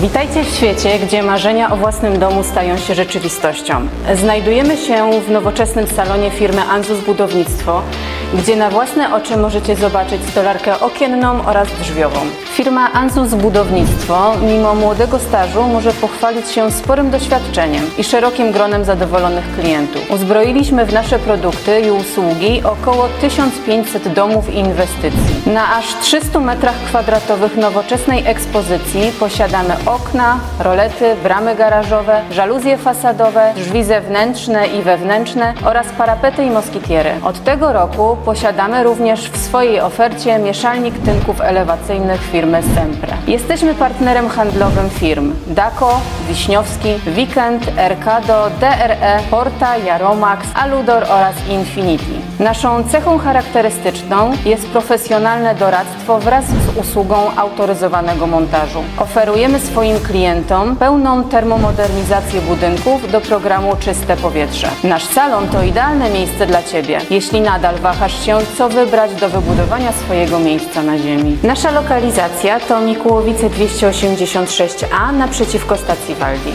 Witajcie w świecie, gdzie marzenia o własnym domu stają się rzeczywistością. Znajdujemy się w nowoczesnym salonie firmy Anzus Budownictwo, gdzie na własne oczy możecie zobaczyć stolarkę okienną oraz drzwiową. Firma Anzus Budownictwo, mimo młodego stażu, może pochwalić się sporym doświadczeniem i szerokim gronem zadowolonych klientów. Uzbroiliśmy w nasze produkty i usługi około 1500 domów i inwestycji. Na aż 300 metrach kwadratowych nowoczesnej ekspozycji posiadamy okna, rolety, bramy garażowe, żaluzje fasadowe, drzwi zewnętrzne i wewnętrzne oraz parapety i moskitiery. Od tego roku posiadamy również w swojej ofercie mieszalnik tynków elewacyjnych firmy Sempre. Jesteśmy partnerem handlowym firm Daco, Wiśniowski, Weekend, Ercado, DRE, Porta, Jaromax, Aludor oraz Infinity. Naszą cechą charakterystyczną jest profesjonalne doradztwo wraz z usługą autoryzowanego montażu. Oferujemy swoim klientom pełną termomodernizację budynków do programu Czyste Powietrze. Nasz salon to idealne miejsce dla Ciebie, jeśli nadal wahasz się, co wybrać do wybudowania swojego miejsca na ziemi. Nasza lokalizacja to Mikułowice 286A naprzeciwko stacji Waldi.